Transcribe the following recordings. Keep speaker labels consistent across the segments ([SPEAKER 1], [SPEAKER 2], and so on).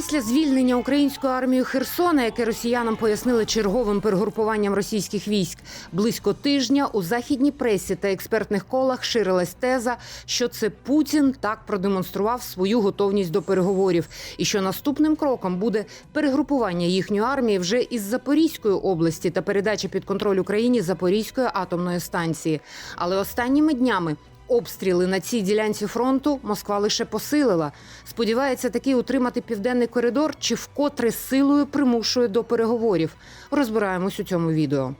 [SPEAKER 1] Після звільнення українською армією Херсона, яке росіянам пояснили черговим перегрупуванням російських військ, близько тижня у західній пресі та експертних колах ширилась теза, що це Путін так продемонстрував свою готовність до переговорів, і що наступним кроком буде перегрупування їхньої армії вже із Запорізької області та передача під контроль Україні Запорізької атомної станції. Але останніми днями Обстріли на цій ділянці фронту Москва лише посилила. Сподівається таки утримати південний коридор чи вкотре силою примушує до переговорів. Розбираємось у цьому відео.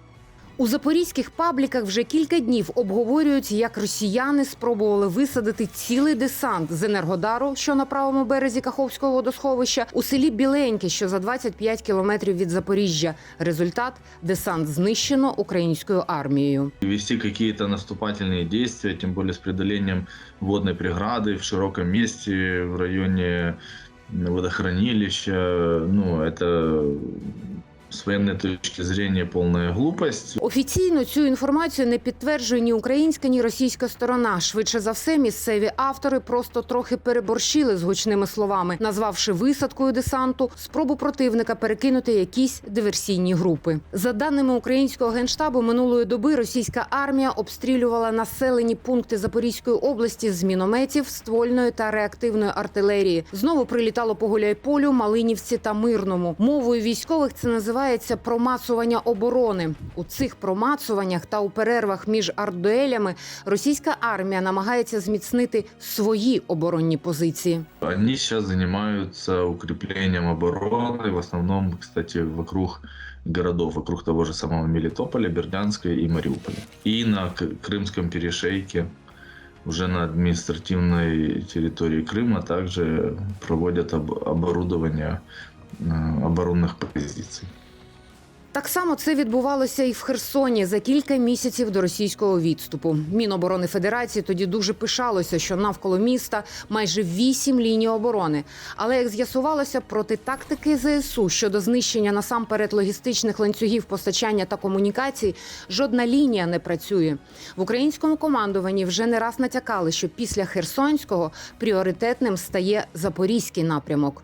[SPEAKER 1] У запорізьких пабліках вже кілька днів обговорюють, як росіяни спробували висадити цілий десант з енергодару, що на правому березі Каховського водосховища, у селі Біленьке, що за 25 кілометрів від Запоріжжя. Результат десант знищено українською армією.
[SPEAKER 2] вести какие-то наступательные действия, тем более с преодолением водной преграды в широком месте в районе водохранилища. Ну, это с военной точки зрения полная глупость.
[SPEAKER 1] Офіційно цю інформацію не підтверджує ні українська, ні російська сторона. Швидше за все, місцеві автори просто трохи переборщили з гучними словами, назвавши висадкою десанту спробу противника перекинути якісь диверсійні групи. За даними українського генштабу, минулої доби російська армія обстрілювала населені пункти Запорізької області з мінометів, ствольної та реактивної артилерії. Знову прилітало по Гуляйполю, Малинівці та Мирному. Мовою військових це називається промацування оборони. У цих промацуваннях та у перервах між артдуелями російська армія намагається зміцнити свої оборонні позиції.
[SPEAKER 2] Они сейчас занимаются укреплением обороны, в основном, кстати, вокруг городов, вокруг того же самого Мелитополя, Бердянска и Мариуполя. И на К- Крымском перешейке, уже на административной территории Крыма, также проводят об- оборудование э, оборонных позиций.
[SPEAKER 1] Так само це відбувалося і в Херсоні за кілька місяців до російського відступу. Міноборони Федерації тоді дуже пишалося, що навколо міста майже вісім ліній оборони. Але як з'ясувалося, проти тактики ЗСУ щодо знищення насамперед логістичних ланцюгів постачання та комунікацій, жодна лінія не працює. В українському командуванні вже не раз натякали, що після Херсонського пріоритетним стає запорізький напрямок.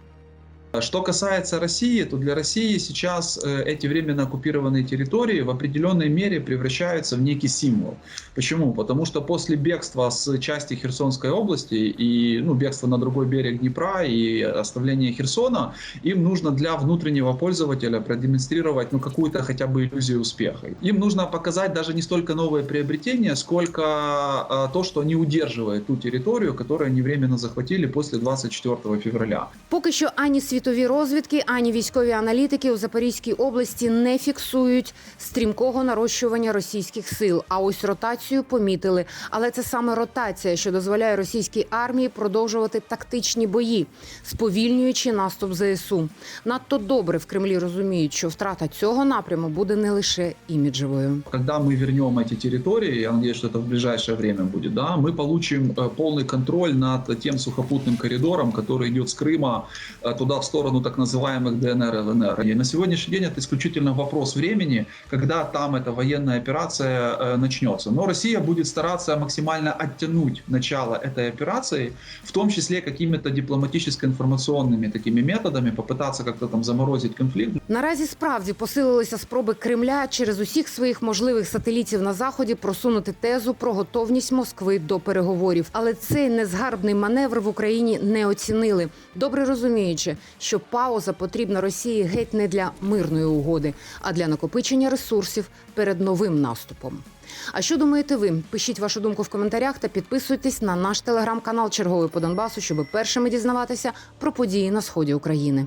[SPEAKER 3] Что касается России, то для России сейчас э, эти временно оккупированные территории в определенной мере превращаются в некий символ. Почему? Потому что после бегства с части Херсонской области и ну, бегства на другой берег Днепра и оставления Херсона, им нужно для внутреннего пользователя продемонстрировать ну, какую-то хотя бы иллюзию успеха. Им нужно показать даже не столько новые приобретения, сколько э, то, что они удерживают ту территорию, которую они временно захватили после 24 февраля.
[SPEAKER 1] Поки що ані світові розвідки, ані військові аналітики у Запорізькій області не фіксують стрімкого нарощування російських сил. А ось ротацію помітили. Але це саме ротація, що дозволяє російській армії продовжувати тактичні бої, сповільнюючи наступ ЗСУ. Надто добре в Кремлі розуміють, що втрата цього напряму буде не лише іміджевою.
[SPEAKER 3] Когда мы вернем эти территории, я надеюсь, что это в ближайшее время будет, да, мы получим э, полный контроль над тем сухопутным коридором, который идет с Крыма э, туда в сторону так называемых ДНР и ЛНР. И на сегодняшний день это исключительно вопрос времени, когда там эта военная операция э, начнется. Но Россия будет стараться максимально оттянуть начало этой операции, в том числе какими-то дипломатическо-информационными такими методами, попытаться как-то там заморозить конфликт.
[SPEAKER 1] Наразі справді посилилися спроби Кремля через усіх своїх можливих сателітів на заході просунути тезу про готовність Москви до переговорів. Але цей незгарбний маневр в Україні не оцінили, добре розуміючи, що пауза потрібна Росії геть не для мирної угоди, а для накопичення ресурсів перед новим наступом. А що думаєте ви? Пишіть вашу думку в коментарях та підписуйтесь на наш телеграм-канал Черговий по Донбасу, щоб першими дізнаватися про події на сході України.